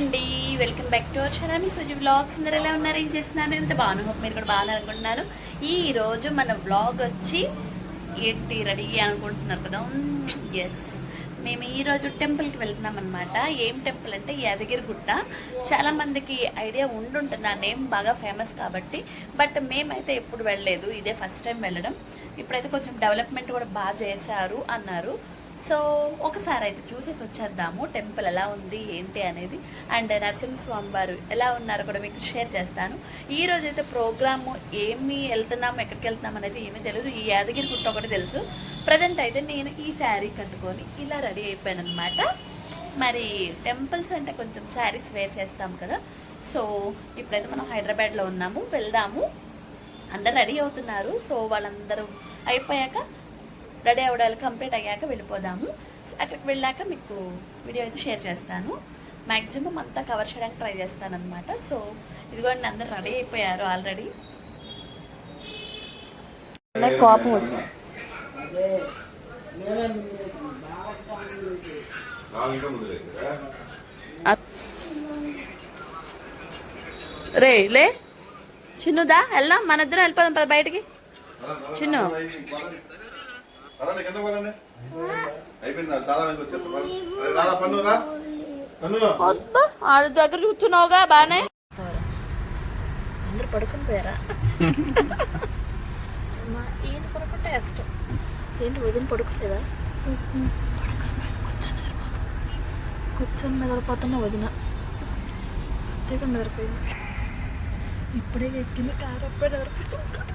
అండి. Welcome back to our channel me Suji blogs అందరు ఎలా ఉన్నారు? ఏం చేస్తున్నారు? అంటే బాగున్నాను హోప్ మీరు కూడా బాగా అనుకుంటున్నాను ఈరోజు మన బ్లాగ్ వచ్చి ఏంటి రెడీ అనుకుంటున్నారు కదా? ఎస్ మేము ఈ రోజు టెంపుల్కి వెళ్తున్నాం అనమాట ఏం టెంపుల్ అంటే యాదగిరిగుట్ట చాలామందికి ఐడియా ఉండుంటుంది. ఆ నేమ్ బాగా ఫేమస్ కాబట్టి. బట్ మేమైతే ఎప్పుడు వెళ్ళలేదు. ఇదే ఫస్ట్ టైం వెళ్ళడం. ఇప్పుడైతే కొంచెం డెవలప్మెంట్ కూడా బాగా చేశారు అన్నారు. సో ఒకసారి అయితే చూసేసి వచ్చేద్దాము టెంపుల్ ఎలా ఉంది ఏంటి అనేది. అండ్ నరసింహస్వామి వారు ఎలా ఉన్నారో కూడా మీకు షేర్ చేస్తాను. ఈ రోజు అయితే ప్రోగ్రామ్ ఏమి వెళ్తున్నాము ఎక్కడికి వెళ్తున్నాం అనేది ఏమీ తెలియదు ఈ యాదగిరి గుట్ట ఒకటి తెలుసు. ప్రజెంట్ అయితే నేను ఈ శారీ కట్టుకొని ఇలా రెడీ అయిపోయాను అనమాట మరి టెంపుల్స్ అంటే కొంచెం శారీస్ వేర్ చేస్తాం కదా. సో ఇప్పుడైతే మనం హైదరాబాద్లో ఉన్నాము వెళ్దాము. అందరు రెడీ అవుతున్నారు. సో వాళ్ళందరూ అయిపోయాక రెడీ అవ్వడాలు కంప్లీట్ అయ్యాక వెళ్ళిపోదాము. అక్కడికి వెళ్ళాక మీకు వీడియో అయితే షేర్ చేస్తాను. మ్యాక్సిమం అంతా కవర్ చేయడానికి ట్రై చేస్తాను అనమాట సో ఇదిగోండి అందరు రెడీ అయిపోయారు ఆల్రెడీ కోపం వచ్చింది. రే లే. చిన్నుదా వెళ్దాం మన ఇద్దరం వెళ్ళిపోదాం పద బయటికి. చిన్ను. అయిపోయిందా చాలా మంది వచ్చేస్తారు రారా పన్ను రా? పన్ను. అబ్బా ఆడ దగ్గర కూర్చున్నావుగా బానే. అందరు పడుకుని పోయారా? ఈయన పడుకుంటే ఇష్టం ఏంటి వదిన పడుకోలేదా కూర్చొని నిద్రపోతున్నా వదిన. అంతేగా నిద్రపోయింది. ఇప్పుడే ఎక్కింది కారు అప్పుడే నిద్రపోతుంది.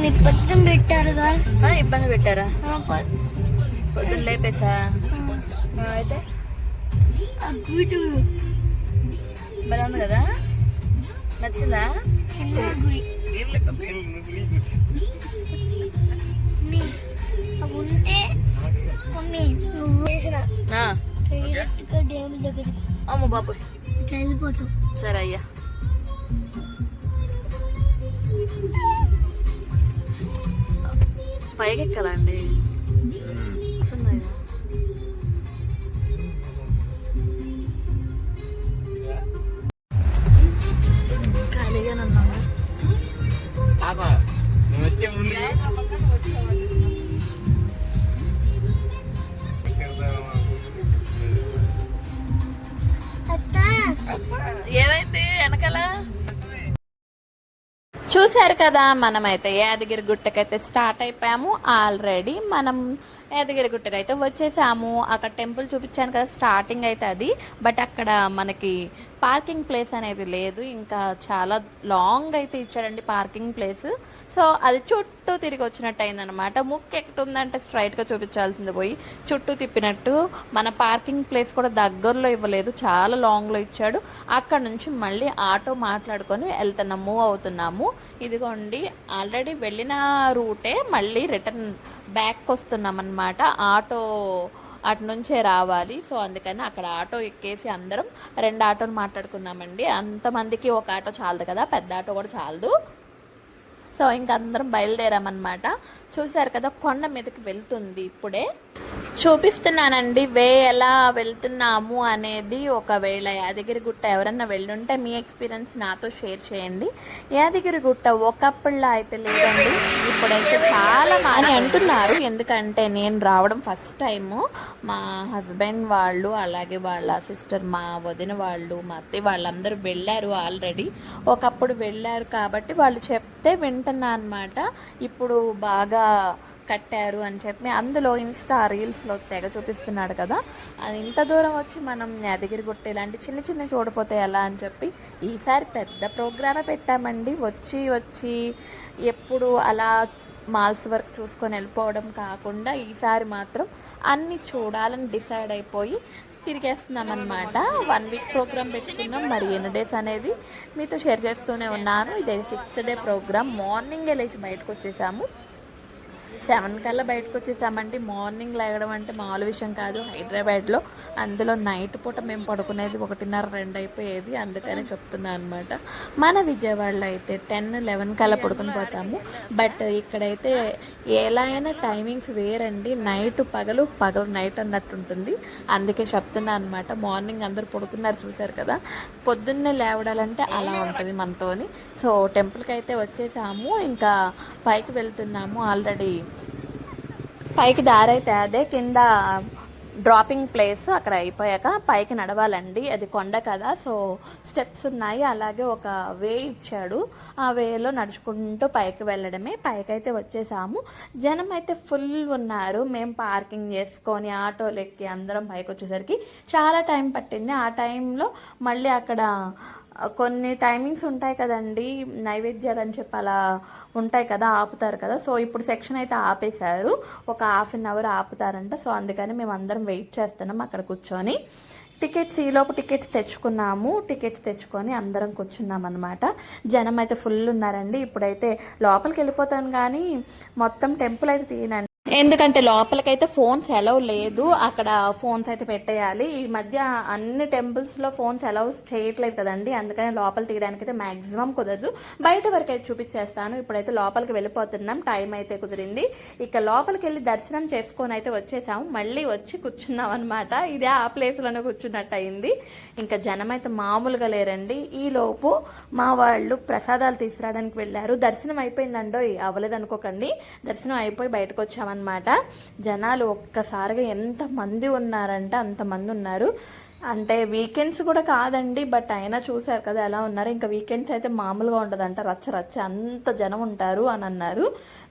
పొద్దున పెట్టారుగా? ఆ, ఇబ్బంది పెట్టారా? పొద్దున్న లేపేసా? అయితే? బాగా ఉంది కదా? నచ్చిందా? చిన్న గుడి. ఉంటే మమ్మీ నువ్వు డైరెక్ట్గా అమ్మ బాబు వెళ్ళిపోతావు సరే అయ్యా. పైకి ఎక్కాలండి వస్తున్నాయా ఖాళీగానే ఉన్నాము అత్త. ఏమైంది? వెనకాల? చూశారు కదా మనమైతే యాదగిరి గుట్టకైతే స్టార్ట్ అయిపోయాము. ఆల్రెడీ మనం యాదగిరి అయితే వచ్చేసాము. అక్కడ టెంపుల్ చూపించాను కదా స్టార్టింగ్ అయితే అది. బట్ అక్కడ మనకి పార్కింగ్ ప్లేస్ అనేది లేదు. ఇంకా చాలా లాంగ్ అయితే ఇచ్చాడండి పార్కింగ్ ప్లేస్. సో అది చుట్టూ తిరిగి వచ్చినట్టు అయిందనమాట ముక్కు ఎక్కడ ఉందంటే స్ట్రైట్గా చూపించాల్సింది పోయి చుట్టూ తిప్పినట్టు. మన పార్కింగ్ ప్లేస్ కూడా దగ్గరలో ఇవ్వలేదు. చాలా లాంగ్లో ఇచ్చాడు. అక్కడ నుంచి మళ్ళీ ఆటో మాట్లాడుకొని వెళ్తున్నాం మూవ్ అవుతున్నాము. ఇదిగోండి ఆల్రెడీ వెళ్ళిన రూటే మళ్ళీ రిటర్న్ బ్యాక్ వస్తున్నాం అనమాట ఆటో అటు నుంచే రావాలి. సో అందుకని అక్కడ ఆటో ఎక్కేసి అందరం రెండు ఆటోలు మాట్లాడుకున్నామండి. అంతమందికి ఒక ఆటో చాలదు కదా పెద్ద ఆటో కూడా చాలదు. సో ఇంక అందరం బయలుదేరామన్నమాట. చూశారు కదా కొండ మీదకి వెళ్తుంది ఇప్పుడే. చూపిస్తున్నానండి వే ఎలా వెళ్తున్నాము అనేది ఒకవేళ యాదగిరి గుట్ట ఎవరన్నా వెళ్ళుంటే మీ ఎక్స్పీరియన్స్ నాతో షేర్ చేయండి. యాదగిరి గుట్ట ఒకప్పుడులా అయితే లేదండి ఇప్పుడైతే చాలా అని అంటున్నారు ఎందుకంటే నేను రావడం ఫస్ట్ టైము. మా హస్బెండ్ వాళ్ళు అలాగే వాళ్ళ సిస్టర్ మా వదిన వాళ్ళు మా అత్తయ్య వాళ్ళందరూ వెళ్ళారు ఆల్రెడీ. ఒకప్పుడు వెళ్ళారు కాబట్టి వాళ్ళు చెప్తే వింటున్నా అనమాట ఇప్పుడు బాగా కట్టారు అని చెప్పి అందులో ఇన్స్టా రీల్స్లో తెగ చూపిస్తున్నాడు కదా. అది ఇంత దూరం వచ్చి మనం యాదగిరి గుట్ట ఇలాంటి చిన్న చిన్న చూడపోతే ఎలా అని చెప్పి ఈసారి పెద్ద ప్రోగ్రామే పెట్టామండి. వచ్చి వచ్చి ఎప్పుడు అలా మాల్స్ వరకు చూసుకొని వెళ్ళిపోవడం కాకుండా ఈసారి మాత్రం అన్ని చూడాలని డిసైడ్ అయిపోయి తిరిగేస్తున్నాం అనమాట వన్ వీక్ ప్రోగ్రామ్ పెట్టుకున్నాం. మరి ఎన్ని డేస్ అనేది మీతో షేర్ చేస్తూనే ఉన్నాను. ఇదే సిక్స్త్ డే ప్రోగ్రామ్ మార్నింగే లేచి బయటకు వచ్చేసాము. సెవెన్ కల్లా బయటకు వచ్చేసామంటే మార్నింగ్ లేగడం అంటే మామూలు విషయం కాదు. హైదరాబాద్లో అందులో నైట్ పూట మేము పడుకునేది ఒకటిన్నర రెండు అయిపోయేది. అందుకని చెప్తున్నాను అనమాట మన విజయవాడలో అయితే టెన్ లెవెన్ కల్లా పడుకుని పోతాము. బట్ ఇక్కడైతే ఎలా అయినా టైమింగ్స్ వేరండి. నైట్ పగలు పగలు నైట్ అన్నట్టు ఉంటుంది. అందుకే చెప్తున్నా అనమాట మార్నింగ్ అందరూ పడుకున్నారు చూశారు కదా. పొద్దున్నే లేవడాలంటే అలా ఉంటుంది మనతోని. సో టెంపుల్కి అయితే వచ్చేసాము. ఇంకా పైకి వెళ్తున్నాము. ఆల్రెడీ పైకి దారైతే అదే కింద డ్రాపింగ్ ప్లేస్ అక్కడ అయిపోయాక పైకి నడవాలండి. అది కొండ కదా సో స్టెప్స్ ఉన్నాయి. అలాగే ఒక వే ఇచ్చాడు. ఆ వేలో నడుచుకుంటూ పైకి వెళ్ళడమే. పైకి అయితే వచ్చేసాము. జనం అయితే ఫుల్ ఉన్నారు. మేము పార్కింగ్ చేసుకొని ఆటోలు ఎక్కి అందరం పైకి వచ్చేసరికి చాలా టైం పట్టింది. ఆ టైంలో మళ్ళీ అక్కడ కొన్ని టైమింగ్స్ ఉంటాయి కదండి నైవేద్యాలు అని చెప్పి అలా ఉంటాయి కదా ఆపుతారు కదా. సో ఇప్పుడు సెక్షన్ అయితే ఆపేశారు. ఒక హాఫ్ అన్ అవర్ ఆపుతారంట. సో అందుకని మేము అందరం వెయిట్ చేస్తున్నాం అక్కడ కూర్చొని. టికెట్స్ ఈలోపు టికెట్స్ తెచ్చుకున్నాము. టికెట్స్ తెచ్చుకొని అందరం కూర్చున్నాం అనమాట జనం అయితే ఫుల్ ఉన్నారండి. ఇప్పుడైతే లోపలికి వెళ్ళిపోతాను కానీ మొత్తం టెంపుల్ అయితే తీయనండి ఎందుకంటే లోపలికైతే ఫోన్స్ ఎలవ్ లేదు. అక్కడ ఫోన్స్ అయితే పెట్టేయాలి. ఈ మధ్య అన్ని టెంపుల్స్లో ఫోన్స్ ఎలవ్ చేయట్లేదు కదండి. అందుకని లోపల తీయడానికి అయితే మ్యాక్సిమం కుదరదు. బయట వరకు అయితే చూపించేస్తాను. ఇప్పుడైతే లోపలికి వెళ్ళిపోతున్నాం. టైం అయితే కుదిరింది. ఇక లోపలికి వెళ్ళి దర్శనం చేసుకొని అయితే వచ్చేసాము. మళ్ళీ వచ్చి కూర్చున్నాం అనమాట ఇదే ఆ ప్లేస్లోనే కూర్చున్నట్టు అయింది. ఇంకా జనం అయితే మామూలుగా లేరండి. ఈ లోపు మా వాళ్ళు ప్రసాదాలు తీసుకురావడానికి వెళ్ళారు. దర్శనం అయిపోయిందండో అవ్వలేదు అనుకోకండి. దర్శనం అయిపోయి బయటకు వచ్చామన్నమాట. జనాలు ఒక్కసారిగా ఎంతమంది ఉన్నారంటే అంతమంది ఉన్నారు. అంటే వీకెండ్స్ కూడా కాదండి బట్ అయినా చూశారు కదా ఎలా ఉన్నారు. ఇంకా వీకెండ్స్ అయితే మామూలుగా ఉండదంట రచ్చ రచ్చ అంత జనం ఉంటారు అని అన్నారు.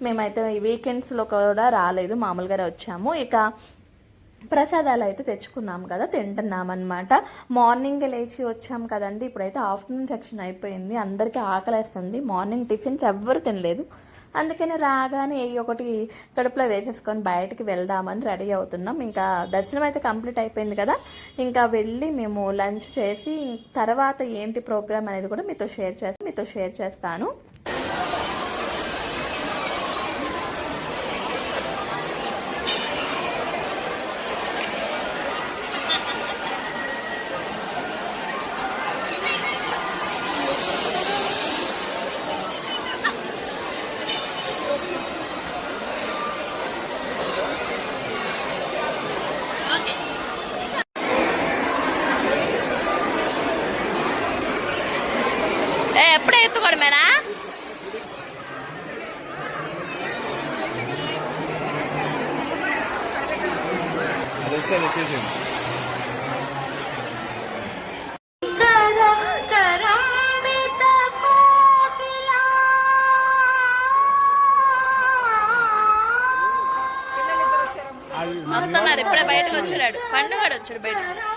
మేమైతే ఈ వీకెండ్స్లో కూడా రాలేదు మామూలుగానే వచ్చాము. ఇక ప్రసాదాలు అయితే తెచ్చుకున్నాం కదా తింటున్నామన్నమాట మార్నింగ్ లేచి వచ్చాం కదండి ఇప్పుడైతే ఆఫ్టర్నూన్ సెక్షన్ అయిపోయింది అందరికీ ఆకలేస్తుంది. మార్నింగ్ టిఫిన్స్ ఎవ్వరు తినలేదు. అందుకని రాగానే ఏ ఒకటి కడుపులో వేసేసుకొని బయటికి వెళ్దామని రెడీ అవుతున్నాం. ఇంకా దర్శనం అయితే కంప్లీట్ అయిపోయింది కదా. ఇంకా వెళ్ళి మేము లంచ్ చేసి తర్వాత ఏంటి ప్రోగ్రామ్ అనేది కూడా మీతో షేర్ చేసి మీతో షేర్ చేస్తాను. పండుగాడు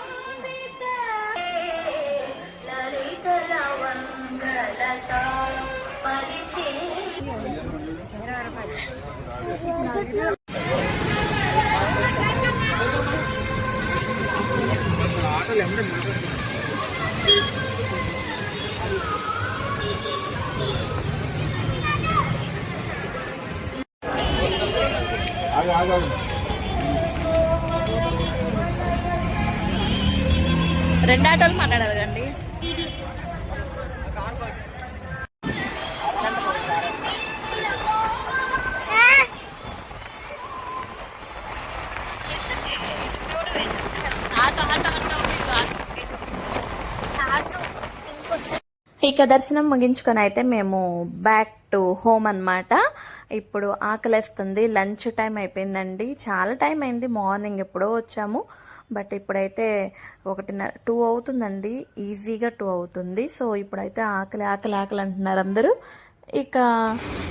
బయట. ఆటలు ఆగు రెండు ఆటోలు మాట్లాడాలండి ఇక దర్శనం ముగించుకొని అయితే మేము బ్యాక్ టు హోమ్ అన్నమాట. ఇప్పుడు ఆకలేస్తుంది లంచ్ టైం అయిపోయిందండి. చాలా టైం అయింది మార్నింగ్ ఎప్పుడో వచ్చాము. బట్ ఇప్పుడైతే ఒకటిన్నర టూ అవుతుందండి. ఈజీగా టూ అవుతుంది. సో ఇప్పుడైతే ఆకలి ఆకలి ఆకలి అంటున్నారు అందరూ. ఇక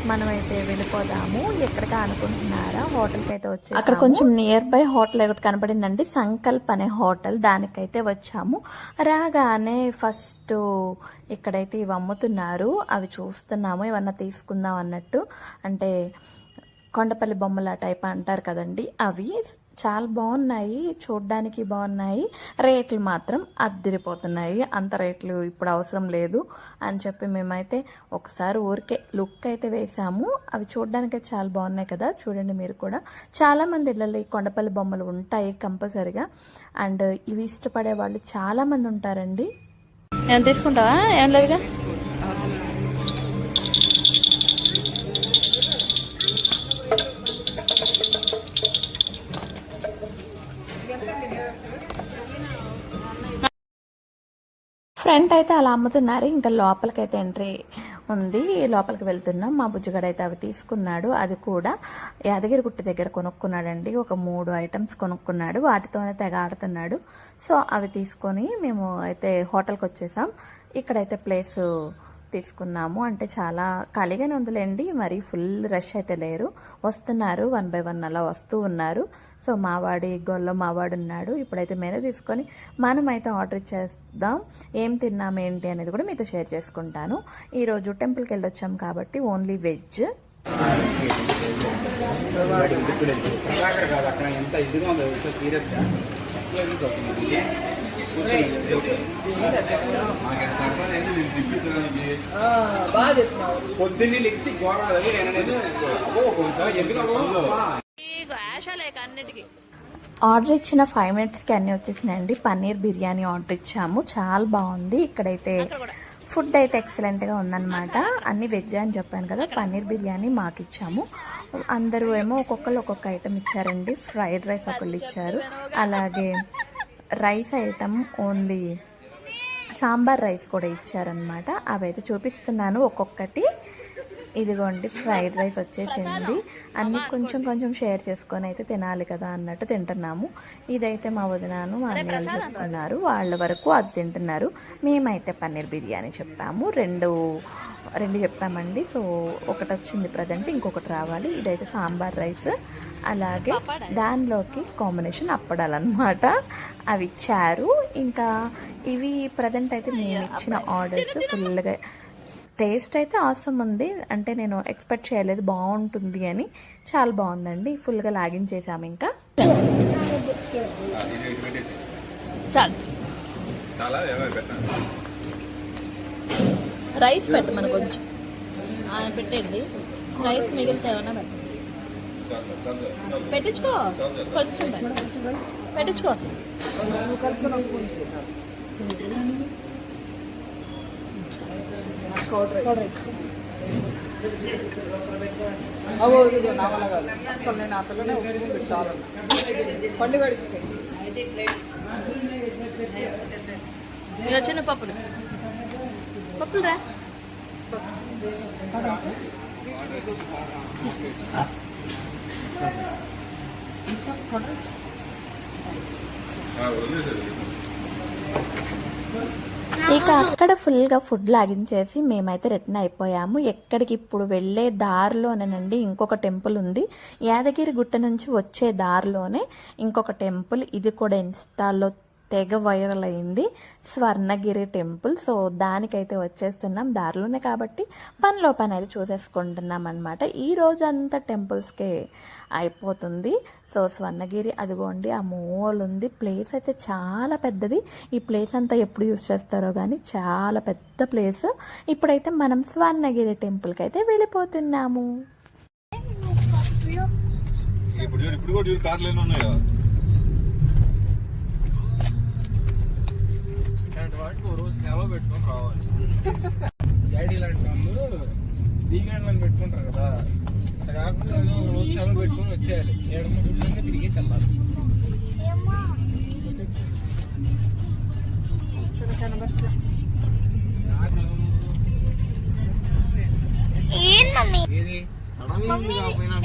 మనమైతే వెళ్ళిపోదాము. ఎక్కడికి అనుకుంటున్నారా? హోటల్కి అయితే వచ్చి అక్కడ కొంచెం నియర్ బై హోటల్ ఒకటి కనపడిందండి. సంకల్ప్ అనే హోటల్. దానికైతే వచ్చాము. రాగానే ఫస్ట్ ఇక్కడైతే ఇవి అమ్ముతున్నారు. అవి చూస్తున్నాము. ఏమన్నా తీసుకుందాం అన్నట్టు. అంటే కొండపల్లి బొమ్మల టైప్ అంటారు కదండి. అవి చాలా బాగున్నాయి చూడ్డానికి బాగున్నాయి. రేట్లు మాత్రం అద్దరిపోతున్నాయి. అంత రేట్లు ఇప్పుడు అవసరం లేదు అని చెప్పి మేమైతే ఒకసారి ఊరికే లుక్ అయితే వేసాము. అవి చూడ్డానికి చాలా బాగున్నాయి కదా చూడండి మీరు కూడా. చాలామంది ఇళ్ళల్లో ఈ కొండపల్లి బొమ్మలు ఉంటాయి కంపల్సరిగా. అండ్ ఇవి ఇష్టపడే వాళ్ళు చాలామంది ఉంటారండి. ఏమైనా తీసుకుంటావా? ఏం లేవుగా? ఫ్రంట్ అయితే అలా అమ్ముతున్నారు. ఇంకా లోపలికైతే ఎంట్రీ ఉంది. లోపలికి వెళ్తున్నాం. మా బుజ్జిగాడు అయితే అవి తీసుకున్నాడు. అది కూడా యాదగిరిగుట్ట దగ్గర కొనుక్కున్నాడండి. ఒక మూడు ఐటమ్స్ కొనుక్కున్నాడు. వాటితోనే తెగ ఆడుతున్నాడు. సో అవి తీసుకొని మేము అయితే హోటల్కి వచ్చేసాం. ఇక్కడైతే ప్లేస్ తీసుకున్నాము. అంటే చాలా ఖాళీగానే ఉందిలేండి. మరి ఫుల్ రష్ అయితే లేరు. వస్తున్నారు. వన్ బై వన్ అలా వస్తూ ఉన్నారు. సో మావాడి గొల్ల మావాడు ఉన్నాడు. ఇప్పుడైతే మెనూ తీసుకొని మనం అయితే ఆర్డర్ ఇచ్చేద్దాం. ఏం తిన్నాం ఏంటి అనేది కూడా మీతో షేర్ చేసుకుంటాను. ఈరోజు టెంపుల్కి వెళ్ళొచ్చాం కాబట్టి ఓన్లీ వెజ్. ఎంత ఇదిగా సీరియస్గా పొద్దున్నే లెక్కి. ఆర్డర్ ఇచ్చిన ఫైవ్ మినిట్స్కి అన్నీ వచ్చేసినాయండి. పన్నీర్ బిర్యానీ ఆర్డర్ ఇచ్చాము. చాలా బాగుంది. ఇక్కడైతే ఫుడ్ అయితే ఎక్సలెంట్గా ఉందన్నమాట. అన్ని వెజ్ అని చెప్పాను కదా పన్నీర్ బిర్యానీ మాకు ఇచ్చాము అందరూ ఏమో ఒక్కొక్కరు ఒక్కొక్క ఐటెం ఇచ్చారండి. ఫ్రైడ్ రైస్ ఒకళ్ళు ఇచ్చారు. అలాగే rice item only sambar rice కూడా ఇచ్చారనమాట అవైతే చూపిస్తున్నాను ఒక్కొక్కటి. ఇదిగోండి ఫ్రైడ్ రైస్ వచ్చేసింది. అన్ని కొంచెం కొంచెం షేర్ చేసుకొని అయితే తినాలి కదా అన్నట్టు తింటున్నాము. ఇదైతే మా వదినాను మా అన్నయ్యలు చెప్పుకున్నారు వాళ్ళ వరకు అది తింటున్నారు. మేమైతే పన్నీర్ బిర్యానీ చెప్పాము. రెండు రెండు చెప్పామండి. సో ఒకటి వచ్చింది ప్రజెంట్ ఇంకొకటి రావాలి. ఇదైతే సాంబార్ రైస్. అలాగే దానిలోకి కాంబినేషన్ అప్పడాలన్నమాట. అవి ఇచ్చారు. ఇంకా ఇవి ప్రజెంట్ అయితే మేము ఇచ్చిన ఆర్డర్స్ ఫుల్గా టేస్ట్ అయితే అవసరం ఉంది. అంటే నేను ఎక్స్పెక్ట్ చేయలేదు బాగుంటుంది అని. చాలా బాగుందండి. ఫుల్గా ఇంకా. చాలా. ఏమైనా పెట్టాను. రైస్ పెట్టు మనకు కొంచెం పెట్టండి రైస్ మిగిలితే ఏమన్నా పెట్టండి పెట్టించుకో. కొంచెం పెట్టు. పెట్టించుకో అబ్బో, ఇది నా వల్ల కాదు. అసలు నేను ఆ పిల్లనే ఒప్పుకొని పెట్టాలన్నా. పండుగ అడిగితే. ఇక చిన్న పప్పులు పప్పులు రా ఇక అక్కడ ఫుల్గా ఫుడ్ లాగించేసి మేమైతే రిటర్న్ అయిపోయాము. ఎక్కడికి ఇప్పుడు వెళ్ళే దారిలోనేనండి ఇంకొక టెంపుల్ ఉంది. యాదగిరి గుట్ట నుంచి వచ్చే దారిలోనే ఇంకొక టెంపుల్. ఇది కూడా ఇన్స్టాల్లో తెగ వైరల్ అయింది. స్వర్ణగిరి టెంపుల్. సో దానికైతే వచ్చేస్తున్నాం దారిలోనే కాబట్టి పనిలో పని అయితే చూసేసుకుంటున్నాం అనమాట ఈ రోజు అంతా టెంపుల్స్కే అయిపోతుంది. సో స్వర్ణగిరి అదిగోండి ఆ మోల్ ఉంది. ప్లేస్ అయితే చాలా పెద్దది. ఈ ప్లేస్ అంతా ఎప్పుడు యూజ్ చేస్తారో కానీ చాలా పెద్ద ప్లేస్ ఇప్పుడైతే మనం స్వర్ణగిరి టెంపుల్కి అయితే వెళ్ళిపోతున్నాము. ఇప్పుడు ఇప్పుడు కూడా కార్లు ఎన్ని ఉన్నాయా. ఓ రోజు సెలవు పెట్టుకొని రావాలి. డాడీ లాంటి వాళ్ళు దిగాండ్లను పెట్టుకుంటారు కదా. అట్లా కాకుండా ఏదో ఒక రోజు సెలవు పెట్టుకొని వచ్చేయాలి. ఏడు మూడు రోజులు తిరిగి వెళ్ళాలి ఏది? సడన్ కాకపోయినా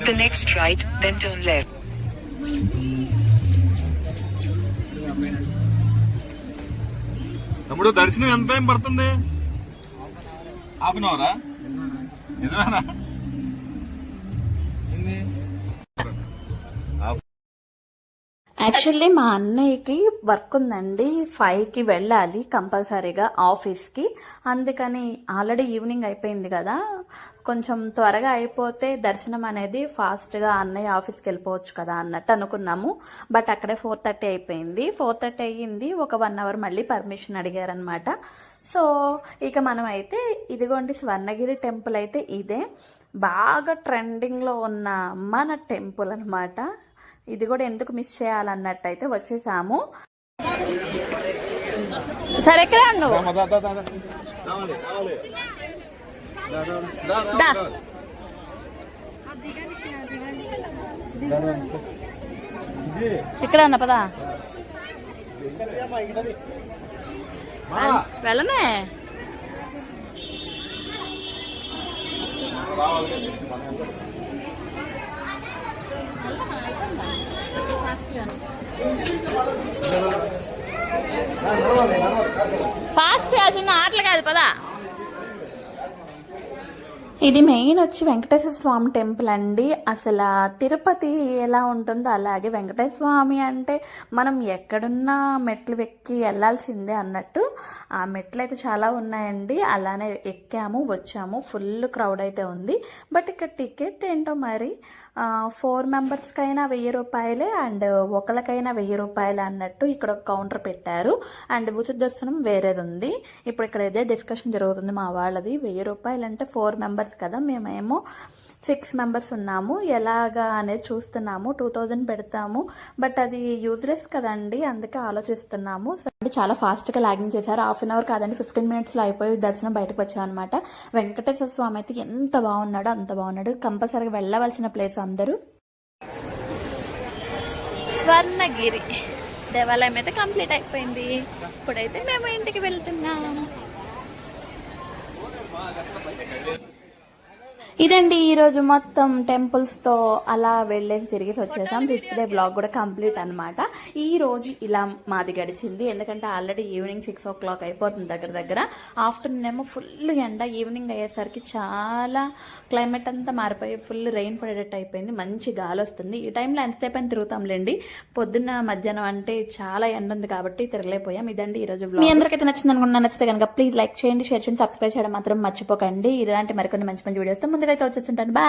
Take the next right, then turn left. తమ్ముడు దర్శనం ఎంత టైం పడుతుంది హాఫ్ అన్ అవరా నిజమేనా యాక్చువల్లీ మా అన్నయ్యకి వర్క్ ఉందండి. ఫైవ్కి వెళ్ళాలి కంపల్సరీగా ఆఫీస్కి. అందుకని ఆల్రెడీ ఈవినింగ్ అయిపోయింది కదా. కొంచెం త్వరగా అయిపోతే దర్శనం అనేది ఫాస్ట్గా అన్నయ్య ఆఫీస్కి వెళ్ళిపోవచ్చు కదా అన్నట్టు అనుకున్నాము. బట్ అక్కడే ఫోర్ థర్టీ అయిపోయింది. ఫోర్ థర్టీ అయ్యింది. ఒక వన్ అవర్ మళ్ళీ పర్మిషన్ అడిగారనమాట సో ఇక మనం అయితే ఇదిగోండి స్వర్ణగిరి టెంపుల్ అయితే ఇదే. బాగా ట్రెండింగ్లో ఉన్న మన టెంపుల్ అనమాట ఇది కూడా ఎందుకు మిస్ చేయాలన్నట్టు అయితే వచ్చేసాము. సరే ఎక్కడ నువ్వు. ఇక్కడ అన్న పదా. వెళ్ళనే. ఫాస్ట్గా చిన్న ఆటలు కాదు పదా. ఇది మెయిన్ వచ్చి వెంకటేశ్వర స్వామి టెంపుల్ అండి. అసలు తిరుపతి ఎలా ఉంటుందో అలాగే వెంకటేశ్వర స్వామి అంటే మనం ఎక్కడున్నా మెట్లు ఎక్కి వెళ్ళాల్సిందే అన్నట్టు ఆ మెట్లు అయితే చాలా ఉన్నాయండి. అలానే ఎక్కాము వచ్చాము. ఫుల్ క్రౌడ్ అయితే ఉంది. బట్ ఇక్కడ టికెట్ ఏంటో మరి? ఫోర్ మెంబర్స్కైనా వెయ్యి రూపాయలే అండ్ ఒకరికైనా వెయ్యి రూపాయలు అన్నట్టు ఇక్కడ ఒక కౌంటర్ పెట్టారు. అండ్ ఉచిత దర్శనం వేరేది ఉంది ఇప్పుడు ఇక్కడ ఇదే డిస్కషన్ జరుగుతుంది మా వాళ్ళది. వెయ్యి రూపాయలు అంటే ఫోర్ మెంబర్స్ కదా మేమేమో సిక్స్ మెంబర్స్ ఉన్నాము. ఎలాగా అనేది చూస్తున్నాము. టూ థౌజండ్ పెడతాము. బట్ అది యూజ్లెస్ కదండి. అందుకే ఆలోచిస్తున్నాము. అంటే చాలా ఫాస్ట్గా లాగింగ్ చేశారు. హాఫ్ అన్ అవర్ కాదండి. ఫిఫ్టీన్ మినిట్స్లో అయిపోయి దర్శనం బయటకు వచ్చామన్నమాట. వెంకటేశ్వర స్వామి అయితే ఎంత బాగున్నాడో అంత బాగున్నాడు. కంపల్సరీగా వెళ్ళవలసిన ప్లేస్ అందరూ. స్వర్ణగిరి దేవాలయం అయితే కంప్లీట్ అయిపోయింది. ఇప్పుడైతే మేము ఇంటికి వెళ్తున్నాం. ఇదండి ఈరోజు మొత్తం టెంపుల్స్తో అలా వెళ్ళేసి తిరిగేసి వచ్చేసాం. సిక్స్త్ డే బ్లాగ్ కూడా కంప్లీట్ అనమాట ఈ రోజు ఇలా మాది గడిచింది. ఎందుకంటే already evening six o'clock అయిపోతుంది దగ్గర దగ్గర. ఆఫ్టర్నూన్ ఏమో ఫుల్ ఎండ. ఈవినింగ్ అయ్యేసరికి చాలా క్లైమేట్ అంతా మారిపోయి ఫుల్ రెయిన్ పడేటట్టు అయిపోయింది. మంచి గాలి వస్తుంది. ఈ టైంలో ఎంతసేపు అని తిరుగుతాంలేండి. పొద్దున్న మధ్యాహ్నం అంటే చాలా ఎండ ఉంది కాబట్టి తిరగలేకపోయాం. ఇదండి ఈ రోజు మీ అందరికైతే నచ్చింది అనుకుంటున్నా నచ్చితే కనుక ప్లీజ్ లైక్ చేయండి షేర్ చేయండి సబ్స్క్రైబ్ చేయడం మాత్రం మర్చిపోకండి. ఇలాంటి మరికొన్ని మంచి మంచి వీడియోస్తో ముందుకైతే వచ్చేస్తుంటాను. బాయ్